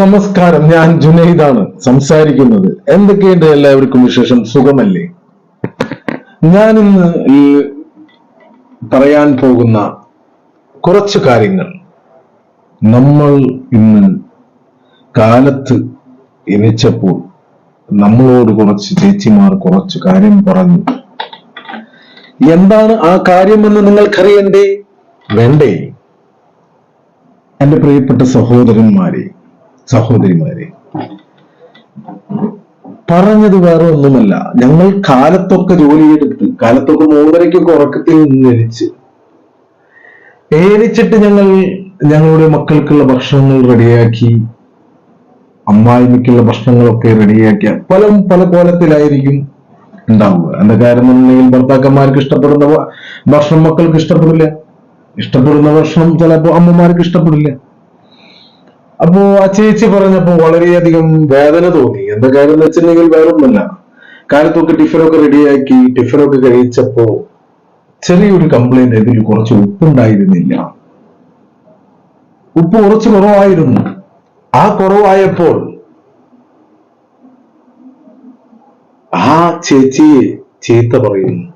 നമസ്കാരം ഞാൻ ജുനൈദാണ് സംസാരിക്കുന്നത്. എന്തൊക്കെയുണ്ട് എല്ലാവർക്കും വിശേഷം? സുഖമല്ലേ? ഞാൻ ഇന്ന് ഈ പറയാൻ പോകുന്ന കുറച്ച് കാര്യങ്ങൾ. നമ്മൾ ഇന്ന് കാലത്ത് എണിച്ചപ്പോൾ നമ്മളോട് കുറച്ച് ചേച്ചിമാർ കുറച്ച് കാര്യം പറഞ്ഞു. എന്താണ് ആ കാര്യമെന്ന് നിങ്ങൾക്കറിയണ്ടേ? വേണ്ടേ? എന്റെ പ്രിയപ്പെട്ട സഹോദരന്മാരെ സഹോദരിമാരെ പറഞ്ഞത് വേറെ ഒന്നുമല്ല. ഞങ്ങൾ കാലത്തൊക്കെ ജോലിയെടുത്ത് കാലത്തൊക്കെ മൂന്നരയ്ക്കൊക്കെ ഉറക്കത്തിൽ നിന്ന് എരിച്ച് ഏരിച്ചിട്ട് ഞങ്ങൾ ഞങ്ങളുടെ മക്കൾക്കുള്ള ഭക്ഷണങ്ങൾ റെഡിയാക്കി അമ്മായിമ്മയ്ക്കുള്ള ഭക്ഷണങ്ങളൊക്കെ റെഡിയാക്കിയ പല പല കോലത്തിലായിരിക്കും ഉണ്ടാവുക. എന്താ കാരണം എന്നുണ്ടെങ്കിൽ ഭർത്താക്കന്മാർക്ക് ഇഷ്ടപ്പെടുന്ന ഭക്ഷണം മക്കൾക്ക് ഇഷ്ടപ്പെടില്ല. ഇഷ്ടപ്പെടുന്ന ഭക്ഷണം ചിലപ്പോ അമ്മമാർക്ക് ഇഷ്ടപ്പെടില്ല. അപ്പോ ആ ചേച്ചി പറഞ്ഞപ്പോ വളരെയധികം വേദന തോന്നി. എന്താ കാര്യം എന്ന് വെച്ചിട്ടുണ്ടെങ്കിൽ വേറൊന്നുമല്ല. കാലത്തൊക്കെ ടിഫിനൊക്കെ റെഡിയാക്കി ടിഫിനൊക്കെ കഴിച്ചപ്പോ ചെറിയൊരു കംപ്ലൈന്റ് ഇതിൽ കുറച്ച് ഉപ്പുണ്ടായിരുന്നില്ല. ഉപ്പ് കുറച്ച് കുറവായിരുന്നു. ആ കുറവായപ്പോൾ ആ ചേച്ചിയെ ചീത്ത പറയുന്നു.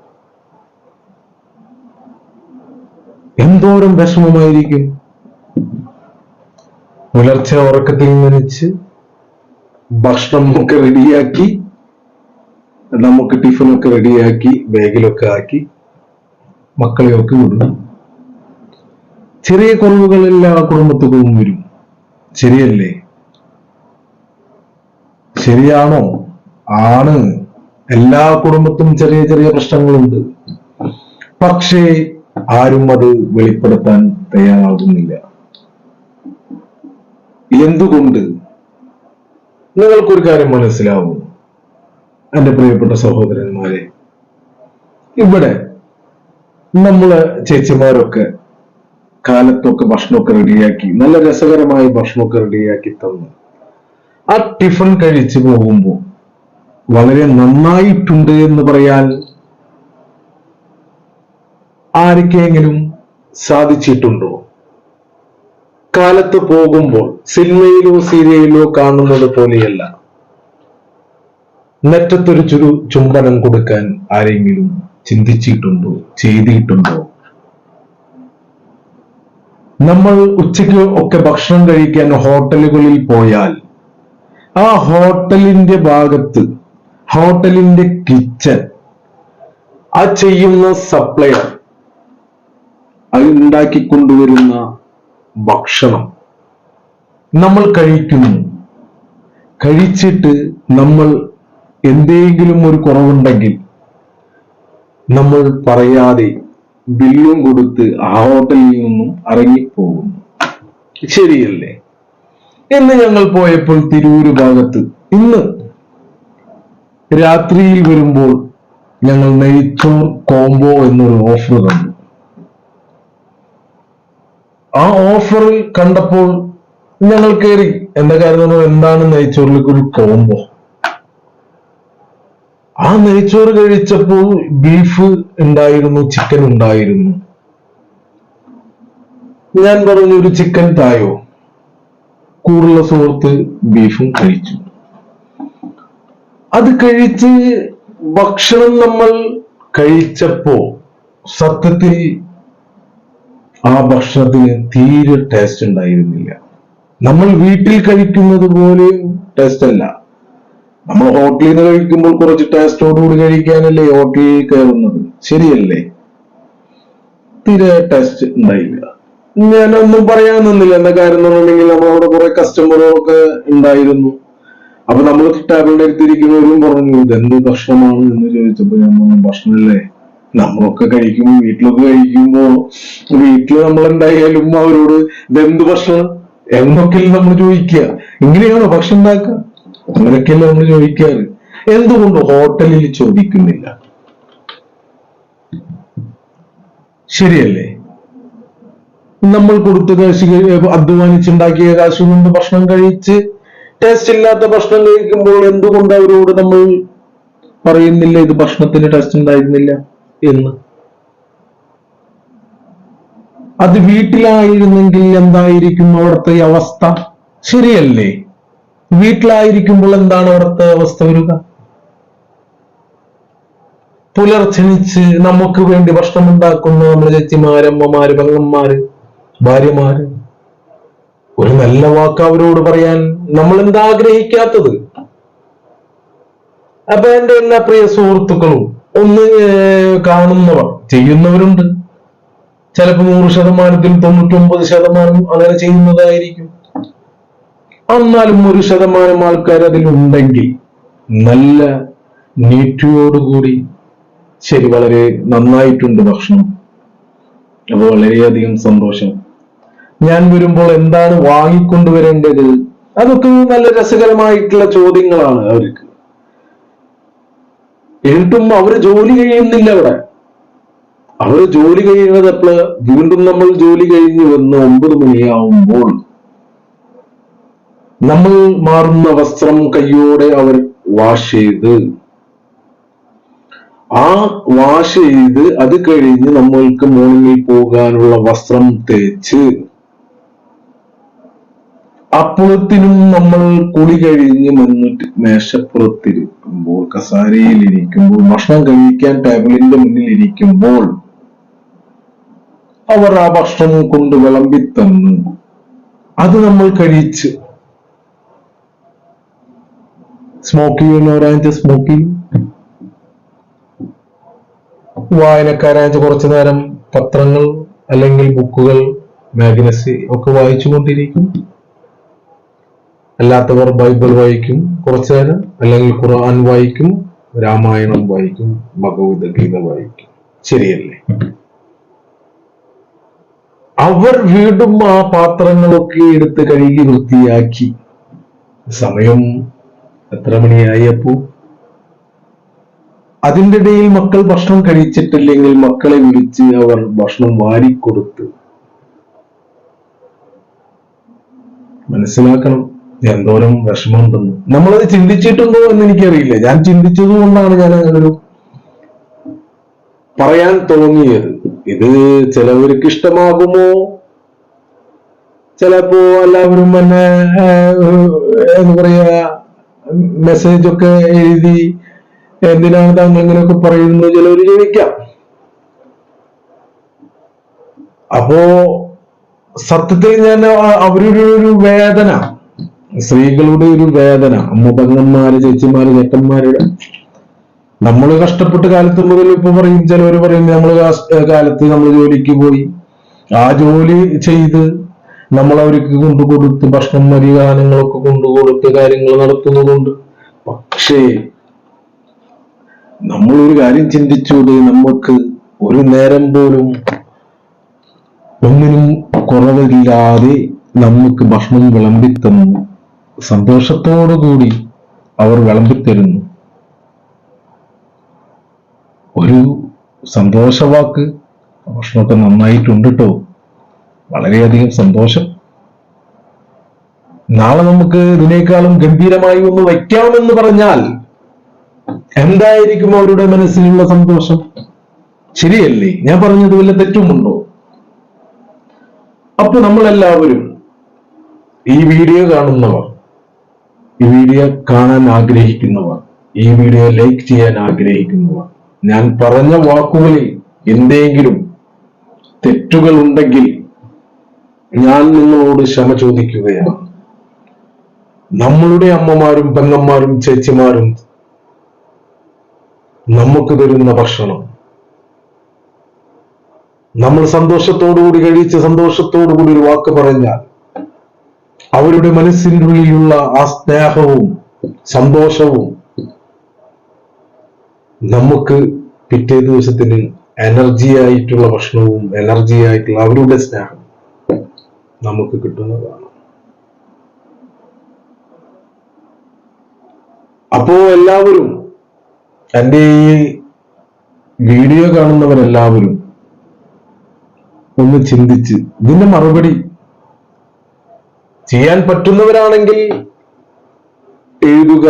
എന്തോരം വിഷമമായിരിക്കും. പുലർച്ചെ ഉറക്കത്തിൽ നിന്നിച്ച് ഭക്ഷണമൊക്കെ റെഡിയാക്കി നമുക്ക് ടിഫിനൊക്കെ റെഡിയാക്കി ബാഗിലൊക്കെ ആക്കി മക്കളെയൊക്കെ വിടും ചെറിയ കുറവുകൾ എല്ലാ കുടുംബത്തുകളും വരും. ശരിയല്ലേ? ശരിയാണോ? ആണ്. എല്ലാ കുടുംബത്തും ചെറിയ ചെറിയ പ്രശ്നങ്ങളുണ്ട്. പക്ഷേ ആരും അത് വെളിപ്പെടുത്താൻ തയ്യാറാകുന്നില്ല എന്തുകൊണ്ട്? നിങ്ങൾക്കൊരു കാര്യം മനസ്സിലാവും എന്റെ പ്രിയപ്പെട്ട സഹോദരന്മാരെ ഇവിടെ നമ്മൾ ചേച്ചിമാരൊക്കെ കാലത്തൊക്കെ ഭക്ഷണമൊക്കെ റെഡിയാക്കി നല്ല രസകരമായി ഭക്ഷണമൊക്കെ റെഡിയാക്കി തന്നു. ആ ടിഫിൻ കഴിച്ചു പോകുമ്പോൾ വളരെ നന്നായിട്ടുണ്ട് എന്ന് പറയാൻ ആർക്കെങ്കിലും സാധിച്ചിട്ടുണ്ടോ? കാലത്ത് പോകുമ്പോൾ സിനിമയിലോ സീരിയലിലോ കാണുന്നത് പോലെയല്ല. നെറ്റത്തൊരു ചുരു ചുംബനം കൊടുക്കാൻ ആരെങ്കിലും ചിന്തിച്ചിട്ടുണ്ടോ? ചെയ്തിട്ടുണ്ടോ? നമ്മൾ ഉച്ചയ്ക്ക് ഒക്കെ ഭക്ഷണം കഴിക്കാൻ ഹോട്ടലുകളിൽ പോയാൽ ആ ഹോട്ടലിന്റെ ഭാഗത്ത് ഹോട്ടലിന്റെ കിച്ചൺ ആ ചെയ്യുന്ന സപ്ലയർ അത് ഉണ്ടാക്കിക്കൊണ്ടുവരുന്ന ഭക്ഷണം. നമ്മൾ കഴിക്കുന്നു. കഴിച്ചിട്ട് നമ്മൾ എന്തെങ്കിലും ഒരു കുറവുണ്ടെങ്കിൽ നമ്മൾ പറയാതെ ബില്ലും കൊടുത്ത് ആ ഹോട്ടലിൽ നിന്നും ഇറങ്ങിപ്പോകുന്നു ശരിയല്ലേ? എന്ന് ഞങ്ങൾ പോയപ്പോൾ തിരൂര് ഭാഗത്ത് ഇന്ന് രാത്രിയിൽ വരുമ്പോൾ ഞങ്ങൾ നെയ്ച്ചോർ കോംബോ എന്നൊരു ഓഫർ കണ്ടു ആ ഓഫർ കണ്ടപ്പോൾ ഞങ്ങൾ കയറി എന്താ കാര്യം എന്താണ് നെയ്ച്ചോറിലേക്ക് ഒരു കോംബോ ആ നെയ്ച്ചോറ് കഴിച്ചപ്പോൾ ബീഫ് ഉണ്ടായിരുന്നു ചിക്കൻ ഉണ്ടായിരുന്നു. ഞാൻ പറഞ്ഞു ഒരു ചിക്കൻ തായോ? കൂടുള്ള സുഹൃത്ത് ബീഫും കഴിച്ചു. അത് കഴിച്ച് ഭക്ഷണം നമ്മൾ കഴിച്ചപ്പോ സത്യത്തിൽ ആ ഭക്ഷണത്തിന് തീരെ ടേസ്റ്റ് ഉണ്ടായിരുന്നില്ല. നമ്മൾ വീട്ടിൽ കഴിക്കുന്നത് പോലെയും ടേസ്റ്റ് അല്ല. നമ്മൾ ഹോട്ടലിൽ നിന്ന് കഴിക്കുമ്പോൾ കുറച്ച് ടേസ്റ്റോടുകൂടി കഴിക്കാനല്ലേ ഹോട്ടലിൽ കയറുന്നത്? ശരിയല്ലേ? തീരെ ടേസ്റ്റ് ഉണ്ടായില്ല. ഞാനൊന്നും പറയാൻ നിന്നില്ല. എന്താ കാര്യം എന്ന് പറഞ്ഞിട്ടുണ്ടെങ്കിൽ നമ്മളവിടെ കുറെ കസ്റ്റമറുകളൊക്കെ ഉണ്ടായിരുന്നു. അപ്പൊ നമ്മൾ ടേബിളിന്റെ അടുത്തിരിക്കുന്നവരും പറഞ്ഞു ഇതെന്ത് ഭക്ഷണമാണ്? എന്ന് ചോദിച്ചപ്പോ ഞാൻ പറഞ്ഞു ഭക്ഷണമല്ലേ? നമ്മളൊക്കെ കഴിക്കും വീട്ടിലൊക്കെ കഴിക്കുമ്പോ വീട്ടിൽ നമ്മൾ എന്തായാലും അവരോട് ഇതെന്ത് ഭക്ഷണം? എന്നൊക്കെയല്ലേ നമ്മൾ ചോദിക്കുക. ഇങ്ങനെയാണോ ഭക്ഷണം ഉണ്ടാക്കുക? അങ്ങനെയൊക്കെയല്ലേ നമ്മൾ ചോദിക്കാറ്. എന്തുകൊണ്ട് ഹോട്ടലിൽ ചോദിക്കുന്നില്ല? ശരിയല്ലേ? നമ്മൾ കൊടുത്ത കാശ് അധ്വാനിച്ചുണ്ടാക്കിയ കാശ് കൊണ്ട് ഭക്ഷണം കഴിച്ച് ടേസ്റ്റ് ഇല്ലാത്ത ഭക്ഷണം കഴിക്കുമ്പോൾ എന്തുകൊണ്ട് അവരോട് നമ്മൾ പറയുന്നില്ല ഇത് ഭക്ഷണത്തിന് ടേസ്റ്റ് ഉണ്ടായിരുന്നില്ല? എന്ന്. അത് വീട്ടിലായിരുന്നെങ്കിൽ എന്തായിരിക്കും അവിടുത്തെ അവസ്ഥ? ശരിയല്ലേ? വീട്ടിലായിരിക്കുമ്പോൾ എന്താണ് അവിടുത്തെ അവസ്ഥ വരിക? പുലർച്ചനിച്ച് നമുക്ക് വേണ്ടി ഭക്ഷണം ഉണ്ടാക്കുന്ന നമ്മുടെ ചേച്ചിമാര് അമ്മമാര് പെങ്ങന്മാര് ഭാര്യമാര്. ഒരു നല്ല വാക്ക് അവരോട് പറയാൻ നമ്മൾ എന്താ ആഗ്രഹിക്കാത്തത് അപ്പൊ എന്റെ എല്ലാ പ്രിയ സുഹൃത്തുക്കളും ഒന്ന് കാണുന്നവർ ചെയ്യുന്നവരുണ്ട്. ചിലപ്പോൾ നൂറ് ശതമാനത്തിൽ തൊണ്ണൂറ്റൊമ്പത് ശതമാനം അങ്ങനെ ചെയ്യുന്നതായിരിക്കും. എന്നാലും ഒരു ശതമാനം ആൾക്കാർ അതിലുണ്ടെങ്കിൽ നല്ല നീറ്റിയോടുകൂടി ശരി വളരെ നന്നായിട്ടുണ്ട് ഭക്ഷണം. അപ്പൊ വളരെയധികം സന്തോഷം. ഞാൻ വരുമ്പോൾ എന്താണ് വാങ്ങിക്കൊണ്ടുവരേണ്ടത്? അതൊക്കെ നല്ല രസകരമായിട്ടുള്ള ചോദ്യങ്ങളാണ് അവർക്ക്. എന്നിട്ടും അവർ ജോലി കഴിയുന്നില്ല അവിടെ. അവർ ജോലി കഴിയുന്നത് അപ്പോൾ വീണ്ടും നമ്മൾ ജോലി കഴിഞ്ഞ് വന്ന് ഒമ്പത് മണിയാവുമ്പോൾ. നമ്മൾ മാറുന്ന വസ്ത്രം കയ്യോടെ അവർ വാഷ് ചെയ്ത്. ആ വാഷ് ചെയ്ത് അത് കഴിഞ്ഞ് നമ്മൾക്ക് മോർണിംഗിൽ പോകാനുള്ള വസ്ത്രം തേച്ച് അപ്പുറത്തിനും നമ്മൾ കുളി കഴിഞ്ഞ് വന്നിട്ട് മേശപ്പുറത്തിരിക്കുമ്പോൾ കസാരയിൽ ഇരിക്കുമ്പോൾ ഭക്ഷണം കഴിക്കാൻ ടേബിളിന്റെ മുന്നിൽ ഇരിക്കുമ്പോൾ അവർ ആ ഭക്ഷണം കൊണ്ട് വിളമ്പി തന്നു. അത് നമ്മൾ കഴിച്ച്. സ്മോക്ക് ചെയ്യുന്നവരാച്ച സ്മോക്ക് ചെയ്യും. വായനക്കാരാച്ച കുറച്ചു നേരം പത്രങ്ങൾ അല്ലെങ്കിൽ ബുക്കുകൾ മാഗനസി ഒക്കെ വായിച്ചുകൊണ്ടിരിക്കും. അല്ലാത്തവർ ബൈബിൾ വായിക്കും കുറച്ചു നേരം അല്ലെങ്കിൽ ഖുർആൻ വായിക്കും രാമായണം വായിക്കും ഭഗവത്ഗീത വായിക്കും. ശരിയല്ലേ? അവർ വീണ്ടും ആ പാത്രങ്ങളൊക്കെ എടുത്ത് കഴുകി വൃത്തിയാക്കി. സമയം എത്ര മണിയായപ്പോ? അതിന്റെ ഇടയിൽ മക്കൾ ഭക്ഷണം കഴിച്ചിട്ടില്ലെങ്കിൽ മക്കളെ വിളിച്ച് അവർ ഭക്ഷണം വാരിക്കൊടുത്ത്. മനസ്സിലാക്കണം. എന്തോരം വിഷമമുണ്ടെന്ന്. നമ്മളത് ചിന്തിച്ചിട്ടുണ്ടോ എന്ന് എനിക്കറിയില്ല. ഞാൻ ചിന്തിച്ചത് കൊണ്ടാണ് ഞാൻ അങ്ങനൊരു പറയാൻ തോന്നിയത് ഇത് ചിലവർക്ക് ഇഷ്ടമാകുമോ? ചിലപ്പോ എല്ലാവരും തന്നെ എന്താ പറയാ മെസ്സേജ് ഒക്കെ എഴുതി എന്തിനാണ് താങ്കൾ ഇങ്ങനെയൊക്കെ പറയുന്നത് ചിലവർ ചോദിക്കാം. അപ്പോ സത്യത്തിൽ ഞാൻ അവരുടെ ഒരു വേദന സ്ത്രീകളുടെ ഒരു വേദന മുതങ്ങന്മാര് ചേച്ചിമാര് ചേട്ടന്മാരുടെ. നമ്മൾ കഷ്ടപ്പെട്ട കാലത്ത് മുതൽ ഇപ്പൊ പറയും ചിലവർ പറയും നമ്മൾ കാലത്ത് നമ്മൾ ജോലിക്ക് പോയി. ആ ജോലി ചെയ്ത് നമ്മൾ അവർക്ക് കൊണ്ടുകൊടുത്ത് ഭക്ഷണം മരിഗാനങ്ങളൊക്കെ കൊണ്ടുകൊടുത്ത് കാര്യങ്ങൾ നടത്തുന്നതുകൊണ്ട് പക്ഷേ നമ്മൾ ഒരു കാര്യം ചിന്തിച്ചൂടെ നമുക്ക് ഒരു നേരം പോലും ഒന്നിനും കുറവില്ലാതെ നമുക്ക് ഭക്ഷണം വിളമ്പിത്തന്നു. സന്തോഷത്തോടു കൂടി അവർ വിളമ്പിത്തരുന്നു. ഒരു സന്തോഷവാക്ക് ഭക്ഷണമൊക്കെ നന്നായിട്ടുണ്ട് കേട്ടോ വളരെയധികം സന്തോഷം. നാളെ നമുക്ക് ഇതിനേക്കാളും ഗംഭീരമായി ഒന്ന് വയ്ക്കാമെന്ന് പറഞ്ഞാൽ എന്തായിരിക്കും അവരുടെ മനസ്സിലുള്ള സന്തോഷം? ശരിയല്ലേ? ഞാൻ പറഞ്ഞത് വല്ല തെറ്റുമുണ്ടോ? അപ്പൊ നമ്മളെല്ലാവരും ഈ വീഡിയോ കാണുന്നവർ ഈ വീഡിയോ കാണാൻ ആഗ്രഹിക്കുന്നവർ ഈ വീഡിയോ ലൈക്ക് ചെയ്യാൻ ആഗ്രഹിക്കുന്നവർ ഞാൻ പറഞ്ഞ വാക്കുകളിൽ എന്തെങ്കിലും തെറ്റുകൾ ഉണ്ടെങ്കിൽ ഞാൻ നിങ്ങളോട് ക്ഷമ ചോദിക്കുകയാണ്. നമ്മളുടെ അമ്മമാരും പെങ്ങന്മാരും ചേച്ചിമാരും നമുക്ക് തരുന്ന ഭക്ഷണം. നമ്മൾ സന്തോഷത്തോടുകൂടി കഴിച്ച് സന്തോഷത്തോടുകൂടി ഒരു വാക്ക് പറഞ്ഞാൽ അവരുടെ മനസ്സിന്റെ ഉള്ളിലുള്ള ആ സ്നേഹവും സന്തോഷവും നമുക്ക് പിറ്റേ ദിവസത്തിന് എനർജി ആയിട്ടുള്ള ഭക്ഷണവും എനർജി ആയിട്ടുള്ള അവരുടെ സ്നേഹം നമുക്ക് കിട്ടുന്നതാണ്. അപ്പോ എല്ലാവരും എന്റെ ഈ വീഡിയോ കാണുന്നവരെല്ലാവരും ഒന്ന് ചിന്തിച്ച് ഇതിന്റെ മറുപടി ചെയ്യാൻ പറ്റുന്നവരാണെങ്കിൽ എഴുതുക.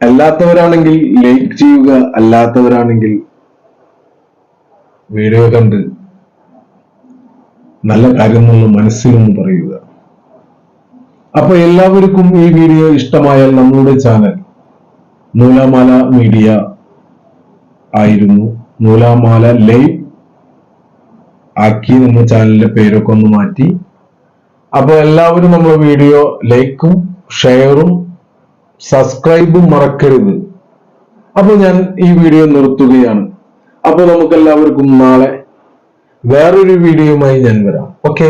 അല്ലാത്തവരാണെങ്കിൽ ലൈക്ക് ചെയ്യുക. അല്ലാത്തവരാണെങ്കിൽ വീഡിയോ കണ്ട് നല്ല കാര്യങ്ങൾ മനസ്സിലൊന്ന് പറയുക. അപ്പൊ എല്ലാവർക്കും ഈ വീഡിയോ ഇഷ്ടമായാൽ നമ്മളുടെ ചാനൽ നൂലാമാല മീഡിയ ആയിരുന്നു. നൂലാമാല ലൈവ് ആക്കി നമ്മുടെ ചാനലിന്റെ പേരൊക്കെ ഒന്ന് മാറ്റി. അപ്പൊ എല്ലാവരും നമ്മുടെ വീഡിയോ ലൈക്കും ഷെയറും സബ്സ്ക്രൈബും മറക്കരുത്. അപ്പൊ ഞാൻ ഈ വീഡിയോ നിർത്തുകയാണ്. അപ്പൊ നമുക്ക് എല്ലാവർക്കും നാളെ വേറൊരു വീഡിയോയുമായി ഞാൻ വരാം. ഓക്കെ